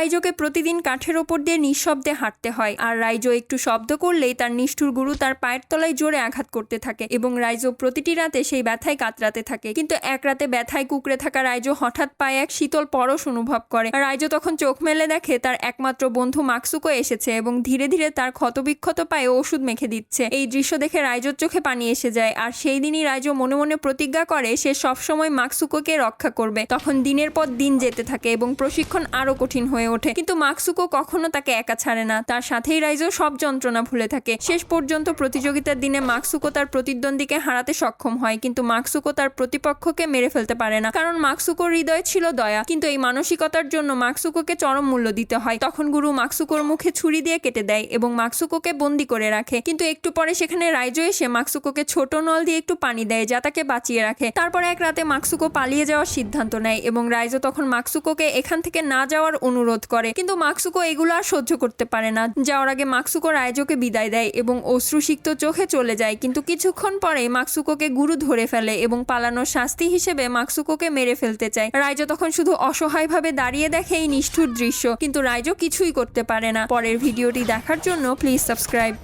রাইজোকে প্রতিদিন কাঠের ওপর দিয়ে নিঃশব্দে হাঁটতে হয়, আর রাইজো একটু শব্দ করলেই তার নিষ্ঠুর গুরু তার পায়ের তলায় জোরে আঘাত করতে থাকে এবং রাইজো প্রতিটি রাতে সেই ব্যথায় কাতরাতে থাকে। কিন্তু এক রাতে ব্যথায় কুকড়ে থাকা রাইজো হঠাৎ পায়ে এক শীতল পরশ অনুভব করে। রাইজো তখন চোখ মেলে দেখে তার একমাত্র বন্ধু মাকসুকো এসেছে এবং ধীরে ধীরে তার ক্ষতবিক্ষত পায়ে ওষুধ মেখে দিচ্ছে। এই দৃশ্য দেখে রাইজোর চোখে পানি এসে যায়, আর সেই দিনই রাইজো মনে মনে প্রতিজ্ঞা করে, সে সবসময় মাকসুকোকে রক্ষা করবে। তখন দিনের পর দিন যেতে থাকে এবং প্রশিক্ষণ আরও কঠিন হয়ে ওঠে। কিন্তু মাকসুকো কখনো তাকে একা ছাড়ে না। তার সাথেই রাইজো সব যন্ত্রণা ভুলে থাকে। শেষ পর্যন্ত প্রতিযোগিতার দিনে মাকসুকো তার প্রতিদ্বন্দ্বীকে হারাতে সক্ষম হয়, কিন্তু মাকসুকো তার প্রতিপক্ষকে মেরে ফেলতে পারে না। কারণ মাকসুকোর হৃদয় ছিল দয়া, কিন্তু এই মানসিকতার জন্য মাকসুকোকে চরম মূল্য দিতে হয়। তখন গুরু মাকসুকোর মুখে ছুরি দিয়ে কেটে দেয় এবং মাকসুকোকে বন্দি করে রাখে। কিন্তু একটু পরে সেখানে রাইজো এসে মাকসুকোকে ছোট নল দিয়ে একটু পানি দেয়, যা তাকে বাঁচিয়ে রাখে। তারপর এক রাতে মাকসুকো পালিয়ে যাওয়ার সিদ্ধান্ত নেয় এবং রাইজো তখন মাকসুকোকে এখান থেকে না যাওয়ার অনুরোধ করে। কিন্তু মাকসুকো এগুলো আর সহ্য করতে পারে না। যাওয়ার আগে মাকসুকো রায়জোকে বিদায় দেয় এবং অশ্রুসিক্ত চোখে চলে যায়। কিন্তু কিছুক্ষণ পরে মাকসুকোকে গুরু ধরে ফেলে এবং পালানোর শাস্তি হিসেবে মাকসুকোকে মেরে ফেলতে চায়। রাইজো তখন শুধু অসহায়ভাবে দাঁড়িয়ে দেখে এই নিষ্ঠুর দৃশ্য। কিন্তু রাইজো কিছুই করতে পারে না। পরের ভিডিওটি দেখার জন্য প্লিজ সাবস্ক্রাইব।